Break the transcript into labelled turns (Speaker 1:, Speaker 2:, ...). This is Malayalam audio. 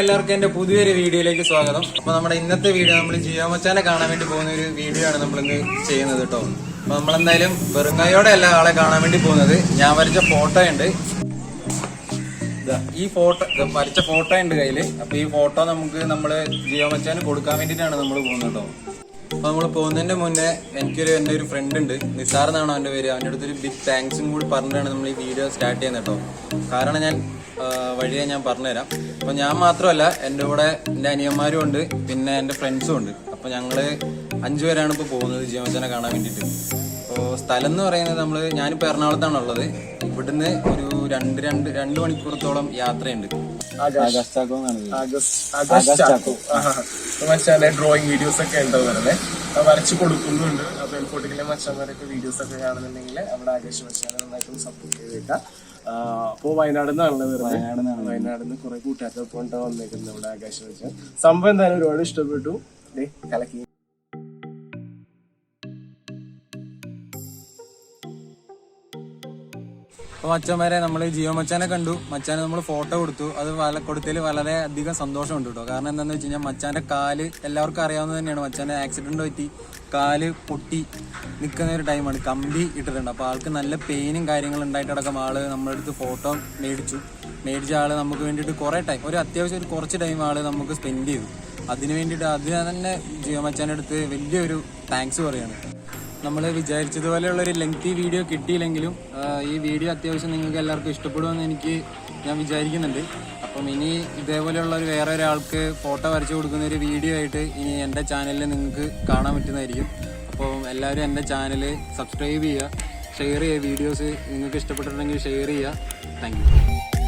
Speaker 1: എല്ലാവർക്കും എന്റെ പുതിയൊരു വീഡിയോയിലേക്ക് സ്വാഗതം. അപ്പോൾ നമ്മുടെ ഇന്നത്തെ വീഡിയോ നമ്മൾ ജിയോമച്ചാനെ കാണാൻ വേണ്ടി പോകുന്ന ഒരു വീഡിയോ ആണ് നമ്മൾ ഇന്ന് ചെയ്യുന്നത് കേട്ടോ. അപ്പോൾ നമ്മളെന്തായാലും വെറുങ്ങയോടെ അല്ല ആളെ കാണാൻ വേണ്ടി പോകുന്നത്. ഞാൻ വരച്ച ഫോട്ടോ ഉണ്ട്. ഈ ഫോട്ടോ വരച്ച ഫോട്ടോ ഉണ്ട് കയ്യിൽ. അപ്പോൾ ഈ ഫോട്ടോ നമുക്ക് നമ്മൾ ജിയോ മച്ചാന് കൊടുക്കാൻ വേണ്ടിട്ടാണ് നമ്മൾ പോകുന്നത് കേട്ടോ. അപ്പൊ നമ്മൾ പോകുന്നതിന്റെ മുന്നേ എനിക്കൊരു എന്റെ ഒരു ഫ്രണ്ട് ഉണ്ട്. നിസാർ അവന്റെ പേര്. അവന്റെ അടുത്തൊരു ബിഗ് താങ്ക്സും കൂടി പറഞ്ഞിട്ടാണ് നമ്മൾ ഈ വീഡിയോ സ്റ്റാർട്ട് ചെയ്യുന്നത് കേട്ടോ. കാരണം ഞാൻ വഴിയെ ഞാൻ പറഞ്ഞുതരാം. അപ്പൊ ഞാൻ മാത്രമല്ല എന്റെ കൂടെ എന്റെ അനിയന്മാരും ഉണ്ട്. പിന്നെ എന്റെ ഫ്രണ്ട്സും ഉണ്ട്. അപ്പൊ ഞങ്ങൾ അഞ്ചു പേരാണ് ഇപ്പൊ പോകുന്നത് ജിയോ കാണാൻ വേണ്ടിയിട്ട്. അപ്പോൾ സ്ഥലം എന്ന് പറയുന്നത് നമ്മൾ ഞാനിപ്പോൾ എറണാകുളത്താണ് ഉള്ളത്. ഇവിടുന്ന് ഒരു രണ്ട് രണ്ട് രണ്ട് മണിക്കൂറത്തോളം യാത്രയുണ്ട്.
Speaker 2: മച്ചാന്റെ ഡ്രോയിങ് വീഡിയോസ് ഒക്കെ ഉണ്ടോ വരച്ച് കൊടുക്കുന്നുണ്ട്. അപ്പൊ എൽഫോട്ടിക്കിലെ മച്ചാന്മാരൊക്കെ വീഡിയോസ് ഒക്കെ കാണുന്നുണ്ടെങ്കിൽ അവിടെ ആകാശ് മച്ചാനെ നന്നായിട്ട് സപ്പോർട്ട് ചെയ്തേക്കാം. അപ്പോ വയനാട് നിന്നാണല്ലോ വരുന്നത് വയനാട് നിന്ന് കുറെ കൂട്ടുകാരൊക്കെ കൊണ്ട് വന്നേക്കുന്നത് ഇവിടെ ആകാശ് മച്ചാൻ. സംഭവം എന്തായാലും ഒരുപാട് ഇഷ്ടപ്പെട്ടു. ദേ, കലക്കി.
Speaker 1: അപ്പോൾ മച്ചന്മാരെ നമ്മൾ ജിയോ മച്ചാനെ കണ്ടു. മച്ചാന് നമ്മൾ ഫോട്ടോ കൊടുത്തു. അത് വല കൊടുത്തതിൽ വളരെ അധികം സന്തോഷമുണ്ട് കേട്ടോ കാരണം എന്താണെന്ന് വെച്ച് കഴിഞ്ഞാൽ മച്ചാന്റെ കാൽ എല്ലാവർക്കും അറിയാവുന്നത് തന്നെയാണ്. മച്ചാന്റെ ആക്സിഡന്റ് പറ്റി കാൽ പൊട്ടി നിൽക്കുന്ന ഒരു ടൈമാണ് കമ്പി ഇട്ടിട്ടുണ്ട്. അപ്പോൾ ആൾക്ക് നല്ല പെയിനും കാര്യങ്ങളും ഉണ്ടായിട്ടടക്കം ആൾ നമ്മുടെ അടുത്ത് ഫോട്ടോ മേടിച്ചു. മേടിച്ച ആൾ നമുക്ക് വേണ്ടിയിട്ട് കുറേ ടൈം ഒരു അത്യാവശ്യം ഒരു കുറച്ച് ടൈം ആൾ നമുക്ക് സ്പെൻഡ് ചെയ്തു. അതിന് വേണ്ടിയിട്ട് അതിന് തന്നെ ജിയോ മച്ചാന്റെ അടുത്ത് വലിയൊരു താങ്ക്സ് പറയാണ്. നമ്മൾ വിചാരിച്ചതുപോലെയുള്ള ഒരു ലെങ്തി വീഡിയോ കിട്ടിയില്ലെങ്കിലും ഈ വീഡിയോ അത്യാവശ്യം നിങ്ങൾക്ക് എല്ലാവർക്കും ഇഷ്ടപ്പെടുമെന്ന് എനിക്ക് ഞാൻ വിചാരിക്കുന്നുണ്ട്. അപ്പം ഇനി ഇതേപോലെയുള്ള ഒരു വേറെ ഒരാൾക്ക് ഫോട്ടോ വരച്ചു കൊടുക്കുന്ന ഒരു വീഡിയോ ആയിട്ട് ഇനി എന്റെ ചാനലിൽ നിങ്ങൾക്ക് കാണാൻ പറ്റുന്നതായിരിക്കും. അപ്പോൾ എല്ലാവരും എന്റെ ചാനൽ സബ്സ്ക്രൈബ് ചെയ്യുക ഷെയർ ചെയ്യുക വീഡിയോസ് നിങ്ങൾക്ക് ഇഷ്ടപ്പെട്ടിട്ടുണ്ടെങ്കിൽ ഷെയർ ചെയ്യുക. താങ്ക്